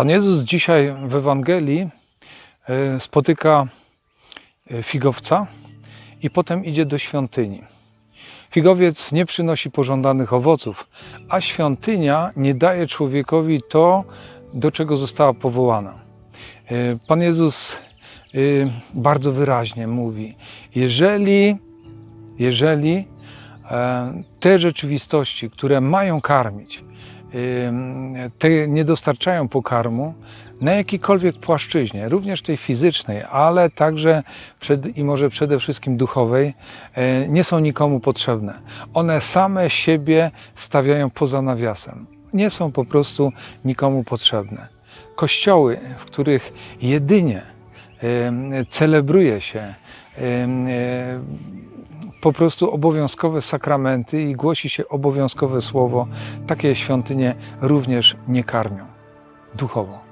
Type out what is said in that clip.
Pan Jezus dzisiaj w Ewangelii e, spotyka e, figowca i potem idzie do świątyni. Figowiec nie przynosi pożądanych owoców, a świątynia nie daje człowiekowi to, do czego została powołana. E, Pan Jezus bardzo wyraźnie mówi: Jeżeli, jeżeli te rzeczywistości, które mają karmić, te nie dostarczają pokarmu na jakiejkolwiek płaszczyźnie, również tej fizycznej, ale także przed, i może przede wszystkim duchowej, e, nie są nikomu potrzebne. One same siebie stawiają poza nawiasem. Nie są po prostu nikomu potrzebne. Kościoły, w których jedynie celebruje się e, po prostu obowiązkowe sakramenty i głosi się obowiązkowe słowo, takie świątynie również nie karmią duchowo.